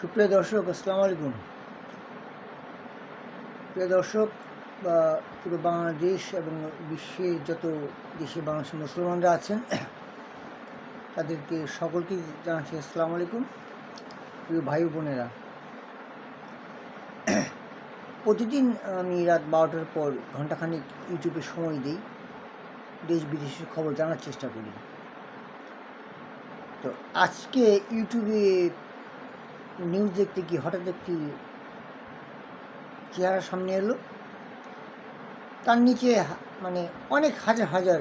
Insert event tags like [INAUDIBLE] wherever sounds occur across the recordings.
সুপ্রিয় দর্শক, আসসালামু আলাইকুম। প্রিয় দর্শক, বা পুরো বাংলাদেশ এবং বিশ্বে যত দেশে বাংলাদেশের মুসলমানরা আছেন, তাদেরকে সকলকে জানাচ্ছি আসসালামু আলাইকুম। প্রিয় ভাই বোনেরা, প্রতিদিন আমি রাত বারোটার পর ঘন্টাখানিক ইউটিউবে সময় দিই, দেশ বিদেশের খবর জানার চেষ্টা করি। তো আজকে ইউটিউবে নিউজ দেখতে গিয়ে হঠাৎ একটি চেহারা সামনে এলো। তার নিচে মানে অনেক হাজার হাজার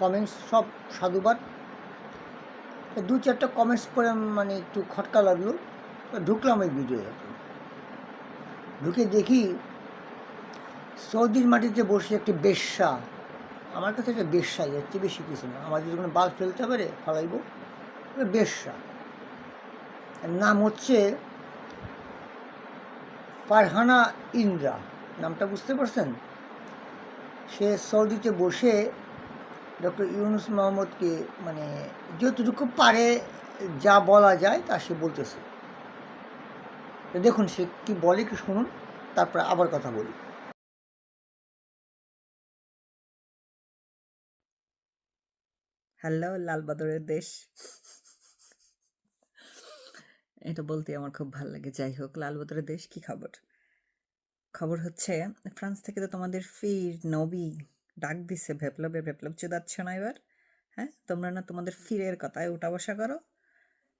কমেন্টস সব সাধুবাদ। দু চারটা কমেন্টস পরে মানে একটু খটকা লাগল। ঢুকলাম ওই ভিডিওতে ঢুকে দেখি সৌদির মাটিতে বসে একটি বেশ্যা। আমার কাছে একটা বেশ্যাই হচ্ছে বেশি কিছু না। আমাদের কোনো বাল ফেলতে পারে, ফালাইব। বেশ্যা। নাম হচ্ছে ফারহানা ইন্দ্রা। নামটা বুঝতে পারছেন? সে সৌদিতে বসে ডক্টর ইউনুস মোহাম্মদকে মানে যতটুকু পারে যা বলা যায় তা সে বলতেছে। দেখুন, সে কি বলে কি শুনুন, তারপরে আবার কথা বলি। হ্যালো লাল বাদরের দেশ। এটা বলতে আমার খুব ভালো লাগে যাই হোক লাল বাদরের দেশ কি খবর খবর হচ্ছে ফ্রান্স থেকে তো তোমাদের ফির নবী ডাক দিছে ভেপলবে ভেপলব চুদাচ্ছ না এবার হ্যাঁ তোমরা না তোমাদের ফিরের কথায় উঠা বসা করো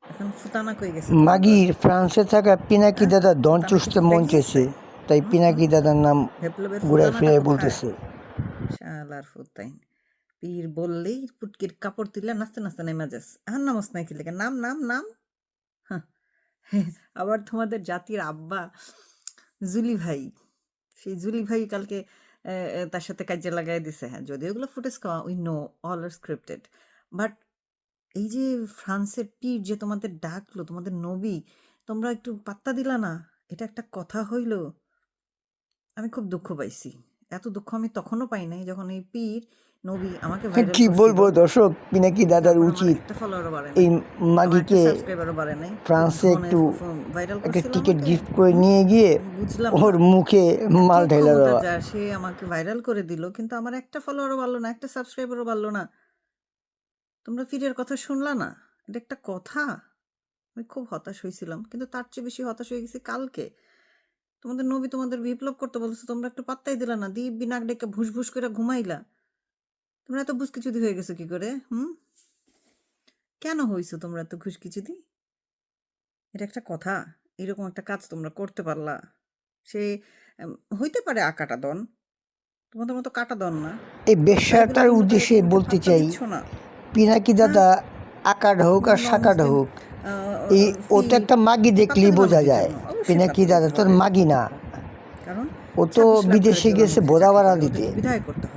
এখন ফুতানা কই গেছে? মাগির ফ্রান্সে থাকা পিনাকি হ্যাঁ? দাদা দন চুষতে মন চেয়েছে তাই পিনাকি দাদার নাম ঘুরে ফিরে? বলতেছে শালার ফুতাইন পীর বললেই পুটকির কাপড় তুলে নাচতে নাচতে নেমে যাস আর নামস নাই কি নাম নাম নাম। আবার তোমাদের জাতির আব্বা জুলি ভাই। সেই জুলি ভাই কালকে তার সাথে কাজে লাগাই দিছে। হ্যাঁ যদিও ওগুলো ফুটেজ খাওয়া we know all are scripted but এই যে ফ্রান্সের পীর যে তোমাদের ডাকলো, তোমাদের নবী, তোমরা একটু পাত্তা দিলা না? এটা একটা কথা হইল। আমি খুব দুঃখ পাইছি। এত দুঃখ আমি তখনও পাই নাই যখন এই পীর নবী আমাকে viral কি বলব দর্শক পিনাকি দাদার উচিত। এই মাগিকে। ফ্রান্সে একটু একটা টিকিট গিফট করে নিয়ে গিয়ে ওর মুখে মাল ঢেলে দেওয়া। সে আমাকে ভাইরাল করে দিল কিন্তু আমার একটা ফলোয়ারও বাড়লো না একটা সাবস্ক্রাইবারও বাড়লো না। তোমরা ফিরের কথা শুনলা না? এটা একটা কথা। আমি খুব হতাশ হয়েছিলাম কিন্তু তার চেয়ে বেশি হতাশ হয়ে গেছি কালকে। তোমাদের নবী তোমাদের বিপ্লব করতে বলছো তোমরা একটু পাত্তাই দিলা না দিব্যি নাক ডেকে ভুস ভুস করে ঘুমাইলা। তোমরা এত বুসকিচুদি হয়ে গেছো কি করে হুম? কেন হইছো তোমরা এত খুশকিচুদি এটা একটা কথা এরকম একটা কাজ তোমরা করতে পারলা। সে হইতে পারে আকাটা দন তোমাদের মতো কাটা দন না। এই বেশ্যাটার উদ্দেশ্যে বলতে চাই। পিনাকি দাদা আকাট হোক আর সাকাট হোক এই ও তো একটা মাগি দেখলেই বোঝা যায়। পিনাকি দাদা তোর মাগি না? কারণ ও তো বিদেশে গেছে বোধা ভাড়া দিতে।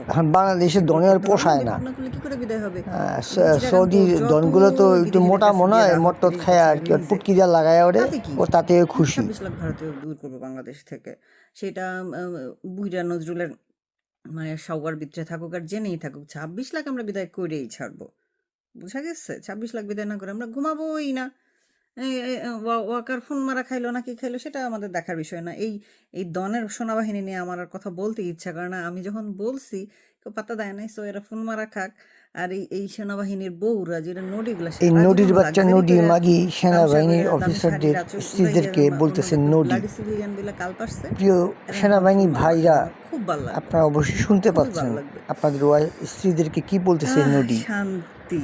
এখন বাংলাদেশের দনের পোষায় না বিদায় না। করলে কি করে বিদায় হবে? আহ, স- চিটাগাং সৌদির যত দনগুলো তো একটু মোটা মনে হয় মটট খায় আর কি। পুটকি যা লাগায় ওরে তাতে ও তাতেও খুশি। লাখ ভারতীয় দূর করব বাংলাদেশ থেকে। সেটা বুইরা নজরুলের মানে সবার ভিতরে থাকুক আর জেনেই থাকুক ছাব্বিশ লাখ আমরা বিদায় করেই ছাড়বো। বুঝা গেছে? ছাব্বিশ লাখ বিদায় না করে আমরা ঘুমাবোই না। ওয়াকার ফোন মারা খাইলো নাকি খাইলো সেটা আমাদের দেখার বিষয় না। এই এই দনের সেনাবাহিনী নিয়ে আমার আর কথা বলতে ইচ্ছা করে না। আমি যখন বলছি, কেউ পাত্তা দেয় নাই সো এরা ফোন মারা খাক। আর এই এই সেনাবাহিনীর বউরা যেটা এই নদীর বাচ্চা নদী মাগি সেনাবাহিনীর অফিসারদের স্ত্রীদেরকে বলতেছেন নদী। প্রিয় সেনাবাহিনী ভাইরা খুব ভালো আপনারা অবশ্যই শুনতে পাচ্ছেন। আপনাদের স্ত্রীদেরকে কি বলতেছে আহ, নদী?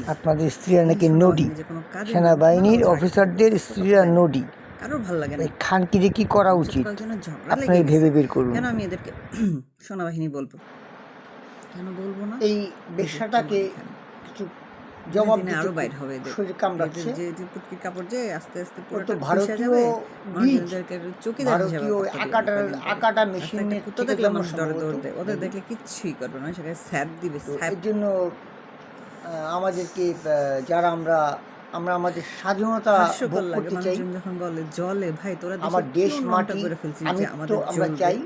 আপনাদের স্ত্রীরা নাকি নদী? কাজে সেনাবাহিনীর অফিসারদের স্ত্রীরা নদী। কারোর ভালো লাগে না। খানকিরে কি করা উচিত? ঝগড়া ভেবে বের করুন। কেন আমি এদেরকে [CLEARS THROAT] সেনাবাহিনী বলব? কেন বলব না? এই বেশ্যাটাকে কিছু জবাব আরও বাইর হবে শরীর কামড়াচ্ছে। যে কাপড় যে আস্তে আস্তে পুরোটা ভারতীয় বীজ ভারতীয় না আকাটা আকাটা থেকে দেখলে মানুষ ডরে সম্ভবত। দৌড় দেয় ওদের দেখলে কিচ্ছুই করবে না সেখানে স্যাপ দিবে এর জন্য আমাদেরকে যারা আমরা আমরা আমাদের স্বাধীনতা ভোগ করতে চাই। যখন বলে জলে ভাই তোরা আমার দেশ মাটি করে ফেলছিস আমাদের আমরা চাই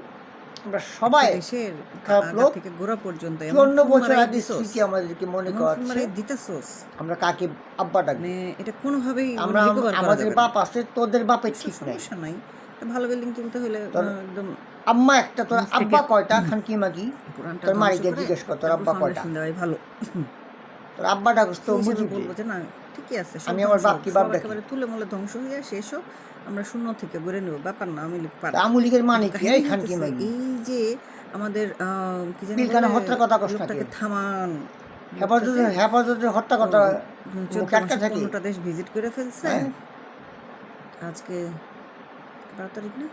আমরা সবাই দেশের লোক। থেকে গোড়া পর্যন্ত চুয়ান্ন বছর মারাই আগে স্মৃতি আমাদেরকে মনে করছে দিতেছোস, আমরা কাকে আব্বা ডাক মানে এটা কোনোভাবেই আমরা আমাদের বাপ আছে তোদের বাপের অবশ্য ঠিক নাই। সমস্যা নাই। ভালো বিল্ডিং তুলতে হলে একদম আম্মা একটা তোর আব্বা কয়টা? খানকি মাগি? তোর মাইকে জিজ্ঞেস কর তোর আব্বা কয়টা? ভালো। তোর আব্বা ডাকস তো বুঝিবি না ঠিকই আছে আমি আমার বাপ কি একেবারে তুলে মলে ধ্বংস হয়ে শেষ হোক আমরা শূন্য থেকে গড়ে নেব ব্যাপার না আমি পারি মানে কি? কাহিনী এই খানকি এই যে আমাদের কি জানি পিলখানা বলে, হত্যার কথা লোকটাকে নাকি? থামান। হত্যা কথা থাকে। দেশ ভিজিট করে ফেলছে। হ্যাঁ। আজকে বারো তারিখ না?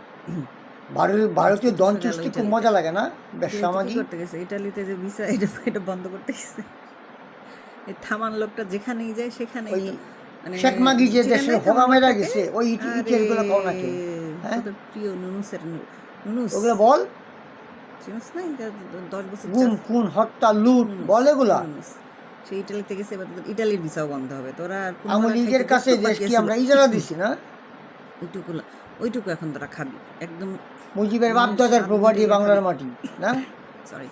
ভারতীয় ভারতীয় দন খুব মজা লাগে না? বেশ্যা ইটালিতে কি করতে গেছে? ইটালিতে যে ভিসা এটা এটা বন্ধ করতে গেছে। থামান লোকটা যেখানেই যায় সেখানেই মানে শেখ মাগি যে দেশে নাই হোগা মেরা গেছে ওই আরে, ইতিহাসগুলো কও নাকি? হ্যাঁ? প্রিয় নুনুসের নুনুস। ওগুলো বল। চিনিস না দশ বছর গুম খুন হত্যা লুট বল এগুলা। সে ইটালিতে গেছে এবার ইটালির ভিসাও বন্ধ হবে। তোরা আওয়ামী লীগের কাছে যতটুকু দেশ কি আমরা ইজারা দিছি না? ওইটুকু ওইটুকু এখন তোরা খাবি। একদম মুজিবের বাপ দাদার প্রপার্টি বাংলার মাটি না? [COUGHS] সরি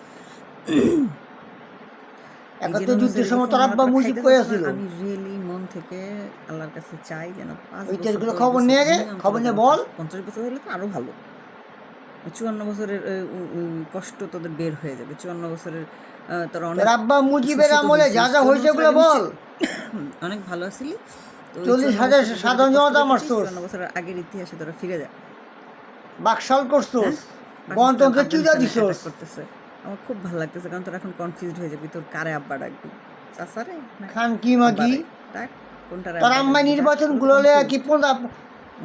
একাত্তর যুদ্ধের সময় তোর আব্বা মুজিব করেছিল আমি রিয়েলি মন থেকে আল্লাহর কাছে চাই যেন পাঁচ ওই বছর, তেলগুলো দশ খবর নিয়ে গে, খবর নিয়ে বল। পঞ্চাশ বছর হলে তো আরও ভালো। চুয়ান্ন বছরের কষ্ট তোদের বের হয়ে যাবে। চুয়ান্ন বছরের তোরা অনেক আব্বা মুজিবের আমলে যা যা হয়েছে বছর বল। অনেক ভালো আছিলি। তো চল্লিশ হাজার সাধারণ জনতা মারছোস। চুয়ান্ন বছরের আগের ইতিহাসে তোরা ফিরে যা। বাকশাল করছোস। পাকিস্তান, গণতন্ত্রের আফগানিস্তানে দিছোস। করতেছে। আমার খুব ভালো লাগতেছে কারণ তোর এখন কনফিউজড হয়ে যাবি তোর কারে আব্বা ডাকবি চাচারে খান কি মাগি? ডাক কোনটারে তোর আম্মা নির্বাচনগুলো কি। কোন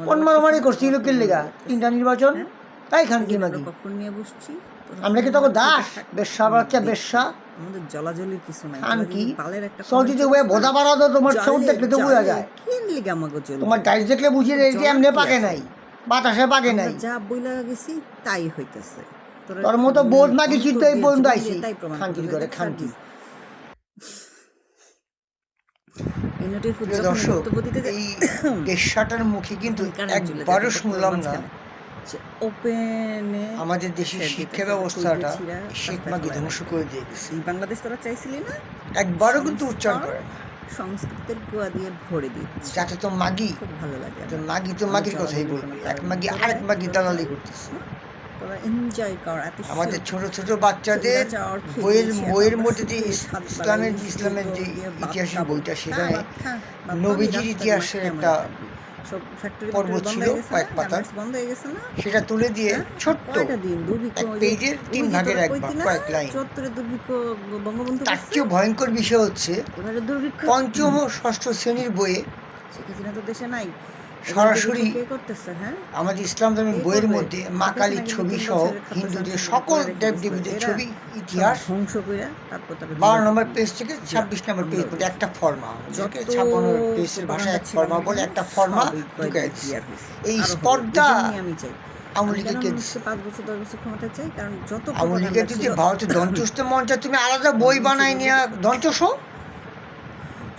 কোন মারামারি? করছিল কে লেগা তিনটা নির্বাচন হ্যাঁ? তাই খান কি মাগি কখন নিয়ে বসছি আমরা কি আমাদের দাস। বেশ্যা বাচ্চা বেশ্যা আমাদের জলাজলির কিছু নাই খান কি? বালের একটা সৌদিতে ভোদা না, বাড়া তো তোমার চোখ দেখলে তো বোঝা যায় কি লিগে আমাকে জ্বলবে? তোমার ডাইস দেখলে বুঝিয়ে জলের এমনি পাকে নাই বাতাসে পাকে নাই যা বইলা গেছি তাই হইতেছে তোরা মতো বোধ পর্যন্ত আইছি তাই খানকি করবে। করে সার্ভিস। এই দর্শক [COUGHS] মুখে কিন্তু একবারও শুনলাম না। ওপেনে আমাদের দেশের শিক্ষা ব্যবস্থাটা ফেলায় ধ্বংস করে দিয়ে গেছে। এই বাংলাদেশ তোরা চাইছিলি না? একবারও কিন্তু উচ্চারণ করে না। সংস্কৃতের কুয়া দিয়ে ভরে দিচ্ছে। যাতে তো মাগি খুব ভালো লাগে। মাগি তো মাগির কথাই বলবে এক মাগি আরেক মাগি দালালি করতেছে। তোরা এনজয় কর এত আমাদের ছোট ছোট বাচ্চাদের বইয়ের বইয়ের মধ্যে যে ইসলামের ইসলামের যে ইতিহাসের বইটা সেখানে ভাত তো নবীজির ইতিহাসের একটা পর্ব বন্ধ ছিল হয়ে গেছে কয়েক হয়ে না সেটা তুলে দিয়ে হ্যাঁ? ছোট্ট পেজের তিন ভাগের এক ভাগ, কয়েক লাইন। তার? চেয়েও ভয়ঙ্কর বিষয় হচ্ছে পঞ্চম ও ষষ্ঠ শ্রেণির বইয়ে শেখ হাসিনা তো দেশে নাই সরাসরি হ্যাঁ? আমাদের ইসলাম ধর্মের বইয়ের মধ্যে মা কালীর ছবি সহ হিন্দুদের সকল দেব দেবীদের ছবি ইতিহাস বারো নম্বর পেজ থেকে ছাব্বিশ নম্বর পেজ পর্যন্ত একটা ফর্মা ছাপ্পান্ন পেজের ভাষায় এক ফর্মা বলে একটা ফর্মা। এই স্পর্ধা আমি চাই। আওয়ামী লীগের যদি ভারতের দঞ্চস্ত মঞ্চে তুমি আলাদা বই বানাই নিয়ে দঞ্চস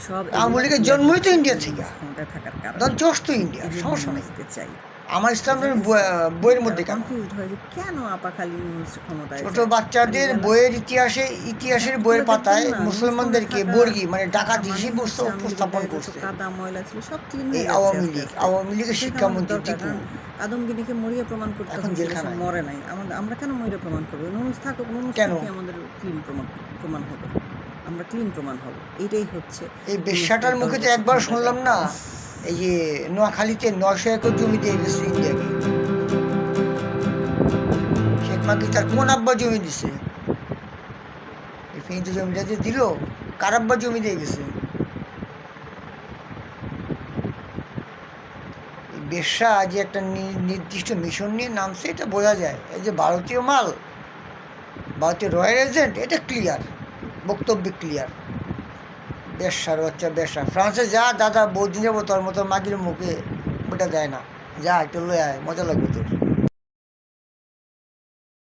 সব আওয়ামী লীগের জন্মই তো। ইন্ডিয়া থেকে। ক্ষমতায় থাকার কারণে। দঞ্চস্ত ইন্ডিয়া সমস্যা নেই। চাই। আমার ইসলাম বইয়ের মধ্যে কেন? কনফিউজড হয় যে কেন আপা খালি ক্ষমতায় ছোট বাচ্চাদের বইয়ের ইতিহাসে ইতিহাসের বইয়ের পাতায় মুসলমানদেরকে বর্গি মানে ডাকাত হিসেবে উপস্থাপন করছে। কাদা ময়লা ছিল সব ক্লিন এই আওয়ামী লীগ আওয়ামী লীগের শিক্ষামন্ত্রী টিপু। আদমগিরিকে মরিয়ে প্রমাণ করতে এখন জেলখানায়। মরে নাই। আমরা কেন মরিয়ে প্রমাণ করব? নুনুস থাকুক নুনুস কেন? আমাদের ক্লিন প্রমাণ প্রমাণ হবে। আমরা ক্লিন প্রমাণ হব। এটাই হচ্ছে এই বেশ্যাটার মুখে তো একবার শুনলাম না এই যে নোয়াখালীতে নশো একর জমি দিয়ে গেছে ইন্ডিয়াকে শেখ মাকি তার কোন আব্বা জমি দিছে? জমিটা যে দিল কার আব্বা জমি দিয়ে গেছে বেশ্যা যে একটা নির্দিষ্ট মিশন নিয়ে নামছে এটা বোঝা যায়। এই যে ভারতীয় মাল ভারতীয় রয়্যাল এজেন্ট এটা ক্লিয়ার বক্তব্য ক্লিয়ার বেশার বাচ্চা বেশা ফ্রান্সে যা দাদা বৌদি যাব তোর মতো মাগির মুখে, ওটা দেয় না। যা, একটু লয়ে আয়, মজা লাগবে তোর।